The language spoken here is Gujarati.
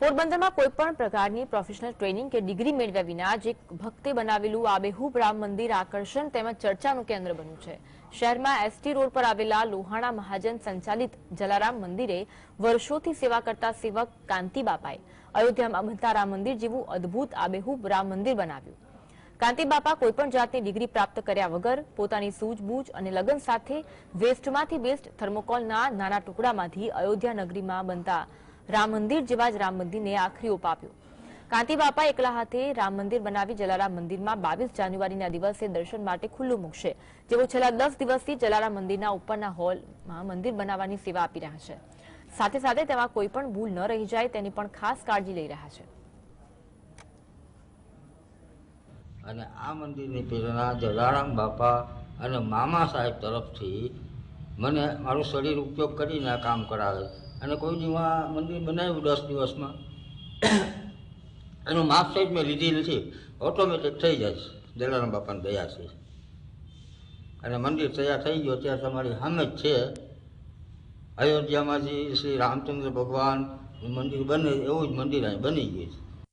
પોરબંદરમાં કોઈ પણ પ્રકારની પ્રોફેશનલ ટ્રેનિંગ કે ડિગ્રી મેળવ્યા વિના જે ભક્તે બનાવેલું આબેહૂબ રામ મંદિર આકર્ષણ તેમજ ચર્ચાનું કેન્દ્ર બન્યું છે. શહેરમાં એસટી રોડ પર આવેલા લોહાણા મહાજન સંચાલિત જલારામ મંદિરે વર્ષોથી સેવા કરતા સેવક કાંતિબાપાએ અયોધ્યામાં બનતા રામ મંદિર જેવું અદ્ભુત આબેહૂબ રામ મંદિર બનાવ્યું. કાંતિ બાપા કોઈપણ જાતની ડિગ્રી પ્રાપ્ત કર્યા વગર પોતાની સૂઝબૂઝ અને લગન સાથે વેસ્ટમાંથી બેસ્ટ થર્મોકોલના નાના ટુકડામાંથી અયોધ્યા નગરીમાં બનતા રામ મંદિર જેવા જ રામ મંદિરને આખરી ઓપ આપ્યો. કાંતિ બાપા એકલા હાથે રામ મંદિર બનાવી જલારામ મંદિરમાં બાવીસ જાન્યુઆરીના દિવસે દર્શન માટે ખુલ્લું મૂકશે, જેઓ છેલ્લા દસ દિવસથી જલારામ મંદિરના ઉપરના હોલમાં મંદિર બનાવવાની સેવા આપી રહ્યા છે. સાથે સાથે તેમાં કોઈ પણ ભૂલ ન રહી જાય તેની પણ ખાસ કાળજી લઈ રહ્યા છે. અને આ મંદિરની પ્રેરણા જલારામ બાપા અને મામા સાહેબ તરફથી મને મારું શરીર ઉપયોગ કરીને કામ કરાવે. અને કોઈ દીમાં મંદિર બનાવ્યું દસ દિવસમાં. એનું માપ સાઈડ મેં લીધી નથી ઓટોમેટિક થઈ જાય છે. જલારામ બાપાની દયા છે. અને મંદિર તૈયાર થઈ ગયો ત્યાં તમારી સામે જ છે. અયોધ્યામાંથી શ્રી રામચંદ્ર ભગવાન મંદિર બને, એવું જ મંદિર અહીં બની ગયું છે.